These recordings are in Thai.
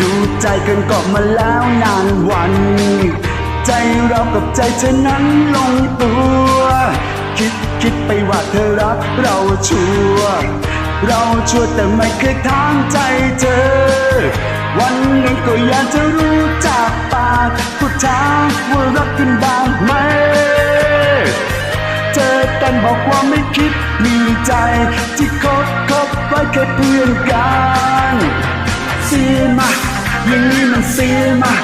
ดูใจกันก็มาแล้วนานวัน ใจเรากับใจเธอนั้นลงตัว คิดคิดไปว่าเธอรักเราชัวเราชัวแต่ไม่เคยทางใจเธอ วันหนึ่งก็อยากจะรู้จากปากพูดทางว่ารักกันบ้างไหมเจอกันบอกว่าไม่คิดมีใจที่คบคบไว้แค่เพื่อนกันเสีมา อย่างนี้มันเสียมา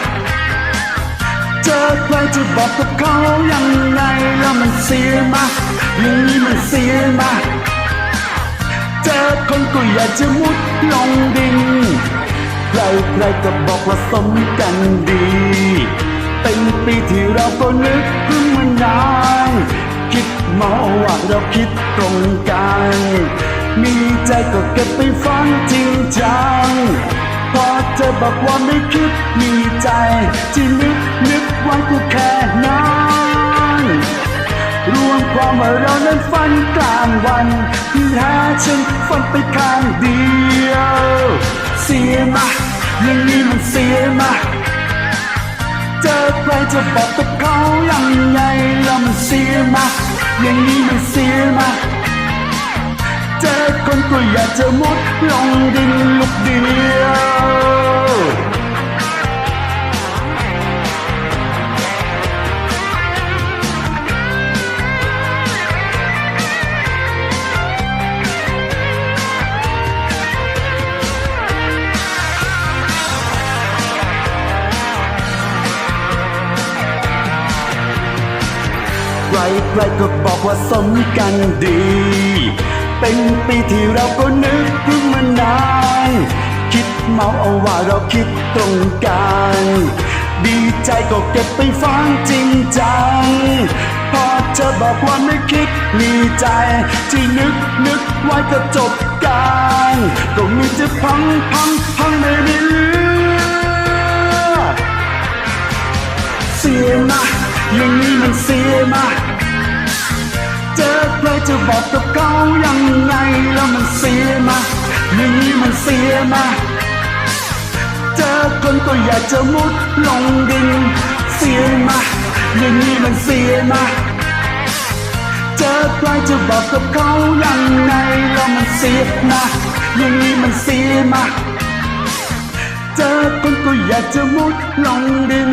เจอใครจะบอกกับเขายังไงแล้วมันเสียมาอย่างนี้มันเสียมาเจอคนก็อยากจะมุดลงดินใครใครก็บอกว่าสมกันดี เป็นปีที่เราก็นึกเพิ่งมานานคิดเมาว่าเราคิดตรงกัน มีใจก็เก็บไปฝันจริงจัง พอเธอบอกว่าไม่คิดมีใจ ที่นึกนึกไว้ก็แค่นั้นรวมความว่าเรานั้นฝันกลางวันที่แท้ฉันฝันไปข้างเดียว เสียมาอย่างนี้มันเสียมาเจอใครจะบอกกับเขายังไงแล้วมันเสียมาอย่างนี้มันเสียมา เจอคนก็อยากจะมุดลงดินลุกเดียวใครใครก็บอกว่าสมกันดี เป็นปีที่เราก็นึกเพิ่งมานานคิดเมาเอาว่าเราคิดตรงกัน ดีใจก็เก็บไปฟังจริงจัง พอเธอบอกว่าไม่คิดมีใจ ที่นึกนึกไว้ก็จบกันก็มีจะพังพังพังไม่ได้เหลือเสียมาอย่างนี้มันเสียมา จะบอกกับเขายังไงแล้วมันเสียมาอย่างนี้มันเสียมาเจอคนก็อยากจะมุดลงดิน เสียมาอย่างนี้มันเสียมาเจอใครจะบอกกับเขายังไงแล้วมันเสียมาอย่างนี้มันเสียมาเจอคนก็อยากจะมุดลงดิน